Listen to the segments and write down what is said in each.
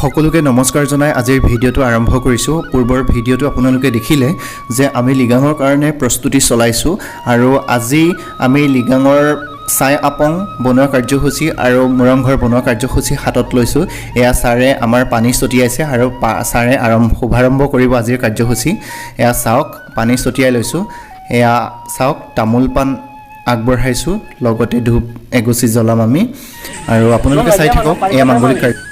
সকলোকে নমস্কাৰ জনাই আজিৰ ভিডিঅ'টো আৰম্ভ কৰিছোঁ। পূৰ্বৰ ভিডিঅ'টো আপোনালোকে দেখিলে যে আমি লিগাঙৰ কাৰণে প্ৰস্তুতি চলাইছোঁ আৰু আজি আমি লিগাঙৰ চাই আপং বনোৱা কাৰ্যসূচী আৰু মোৰংঘৰ বনোৱা কাৰ্যসূচী হাতত লৈছোঁ। এয়া ছাৰে আমাৰ পানী ছটিয়াইছে আৰু ছাৰে আৰম্ভ শুভাৰম্ভ কৰিব আজিৰ কাৰ্যসূচী। এয়া চাওক পানী ছটিয়াই লৈছোঁ। এয়া চাওক তামোল পাণ আগবঢ়াইছোঁ লগতে ধূপ এগুচি জ্বলাম আমি। আৰু আপোনালোকে চাই থাকক এয়া মাংগলিক কাৰ্য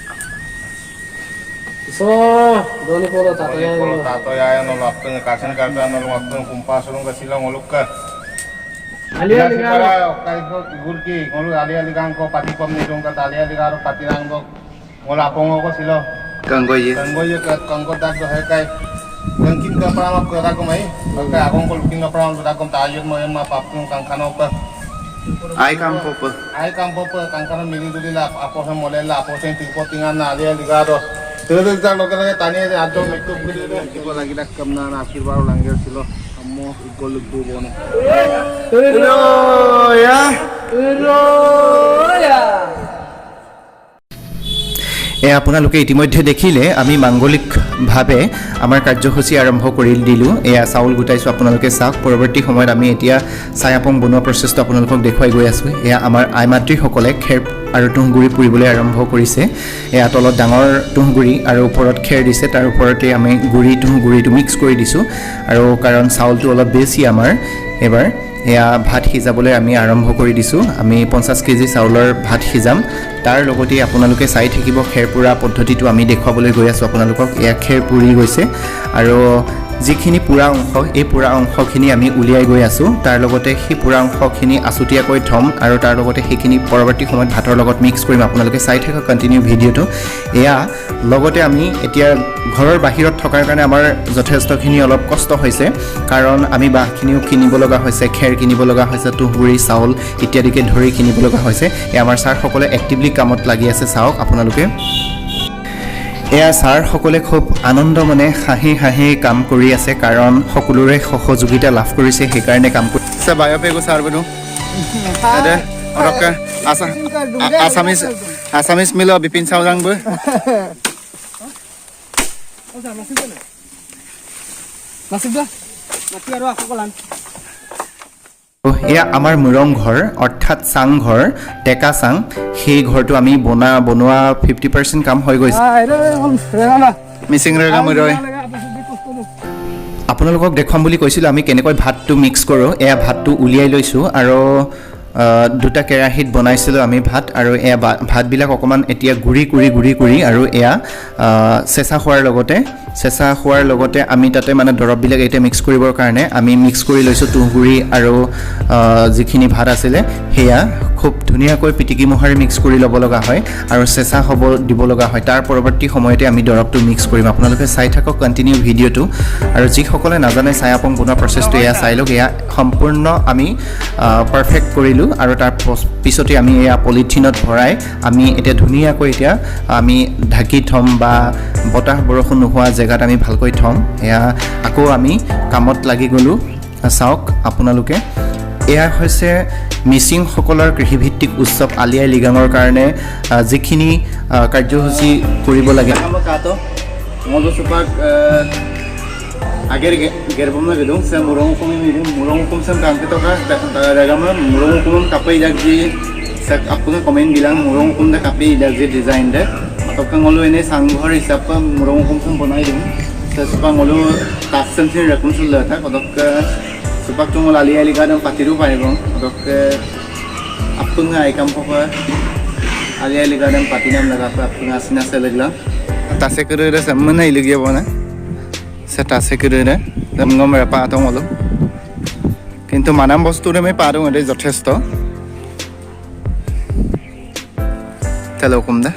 Aikam popo, aikam popo, kangkaran mini dulu lah, apa sih mulai lah, apa sih tipu tinggal nadiya juga tuh. Karo. Terus kita lo kena tanya aja ajo mekto gede deh. Kita lagi nak kemna na akhir baru langgar silo. Kamu ikut lugu bono. এয়া আপোনালোকে ইতিমধ্যে দেখিলে আমি মাংগলিকভাৱে আমাৰ কাৰ্যসূচী আৰম্ভ কৰি দিলোঁ এয়া চাউল গোটাইছোঁ আপোনালোকে চাওক পৰৱৰ্তী সময়ত আমি এতিয়া চাই আপং বনোৱা প্ৰচেছটো আপোনালোকক দেখুৱাই গৈ আছোঁ এয়া আমাৰ আই মাতৃসকলে খেৰ আৰু তুঁহগুৰি পুৰিবলৈ আৰম্ভ কৰিছে। এয়া তলত ডাঙৰ তুঁহগুৰি আৰু ওপৰত খেৰ দিছে। তাৰ ওপৰতে আমি গুড়ি তুঁহগুৰিটো মিক্স কৰি দিছোঁ। আৰু কাৰণ চাউলটো অলপ বেছি আমাৰ এইবাৰ এয়া ভাত সিজাবলৈ আমি আৰম্ভ কৰি দিছোঁ। আমি পঞ্চাছ কেজি চাউলৰ ভাত সিজাম। তাৰ লগতে আপোনালোকে চাই থাকিব খেৰ পোৰা পদ্ধতিটো আমি দেখুৱাবলৈ গৈ আছোঁ। আপোনালোকক এয়া খেৰ পুৰি গৈছে। আৰু যিখিনি পোৰা অংশ এই পোৰা অংশখিনি আমি উলিয়াই গৈ আছোঁ। তাৰ লগতে সেই পোৰা অংশখিনি আছুতীয়াকৈ থ'ম আৰু তাৰ লগতে সেইখিনি পৰৱৰ্তী সময়ত ভাতৰ লগত মিক্স কৰিম। আপোনালোকে চাই থাকক কণ্টিনিউ ভিডিঅ'টো। এয়া লগতে আমি এতিয়া ঘৰৰ বাহিৰত থকাৰ কাৰণে আমাৰ যথেষ্টখিনি অলপ কষ্ট হৈছে। কাৰণ আমি বাঁহখিনিও কিনিব লগা হৈছে খেৰ কিনিব লগা হৈছে তুঁহগুৰি চাউল ইত্যাদিকে ধৰি কিনিব লগা হৈছে। এয়া আমাৰ ছাৰসকলে এক্টিভলি কামত লাগি আছে চাওক আপোনালোকে। এয়া ছাৰসকলে খুব আনন্দ মনে হাঁহি হাঁহি কাম কৰি আছে কাৰণ সকলোৰে সহযোগিতা লাভ কৰিছে সেইকাৰণে কাম কৰি আছে বায়'পেগো ছাৰ বাইদেউ অলপকে আছামিজ আছামিজ মিল বিপিন চাউজাং বৈ dah. Mati aru aku এয়া আমাৰ মুৰং ঘৰ অৰ্থাৎ চাংঘৰ ডেকা চাং সেই ঘৰটো আমি বনা বনোৱা ফিফটি পাৰ্চেণ্ট কাম হৈ গৈছে. মিচিং ৰেগা মুৰৈ আপোনালোকক দেখুৱাম বুলি কৈছিলোঁ আমি কেনেকৈ ভাতটো মিক্স কৰোঁ এয়া ভাতটো উলিয়াই লৈছোঁ আৰু দুটা কেৰাহীত বনাইছিলোঁ আমি ভাত আৰু এয়া ভাতবিলাক অকণমান এতিয়া গুড়ি কৰি গুড়ি কৰি আৰু এয়া চেঁচা হোৱাৰ লগতে চেঁচা হোৱাৰ লগতে আমি তাতে মানে দৰৱবিলাক এতিয়া মিক্স কৰিবৰ কাৰণে আমি মিক্স কৰি লৈছোঁ তুঁহগুৰি আৰু যিখিনি ভাত আছিলে। সেয়া খুব ধুনীয়াকৈ পিটিকি মোহাৰি মিক্স কৰি ল'ব লগা হয় আৰু চেঁচা হ'ব দিব লগা হয়। তাৰ পৰৱৰ্তী সময়তে আমি দৰৱটো মিক্স কৰিম। আপোনালোকে চাই থাকক কণ্টিনিউ ভিডিঅ'টো। আৰু যিসকলে নাজানে চাই আপং বনোৱা প্ৰচেছটো এয়া চাই লওক। এয়া সম্পূৰ্ণ আমি পাৰফেক্ট কৰিলোঁ আৰু তাৰ পছ- পিছতে আমি এয়া পলিথিনত ভৰাই আমি এতিয়া ধুনীয়াকৈ এতিয়া আমি ঢাকি থ'ম বা বতাহ বৰষুণ নোহোৱা জেগাত আমি ভালকৈ থ'ম। এয়া আকৌ আমি কামত লাগি গ'লোঁ। চাওক আপোনালোকে। এয়া হৈছে মিচিংসকলৰ কৃষিভিত্তিক উৎসৱ আলি আই লিগাঙৰ কাৰণে যিখিনি কাৰ্যসূচী কৰিব লাগে। আপুনি কমেণ্ট দিলাং। মোৰ কোন দে কাপি দিয়া যি ডিজাইন দে। পটককৈ গ'লো এনেই চাংঘৰ হিচাপে মোৰ কোনখন বনাই দিওঁ তাৰপিছৰ পৰা গ'লো কাষ্ট চেমখিনি চলি লৈ পটককৈ Sepatu mula lia liga dan pati rupa ni bang. Dok apa ngai kampung apa? Alia liga dan pati nam laga apa? Apa ngai sinas lagi Tase kerja dah sama nai lagi apa na? Setase kerja dah. Dan ngomel apa atau malu? কিন্তু মানাম বস্তুৰে আমি পাৰোঁ এটাই যথেষ্ট তেল কম দা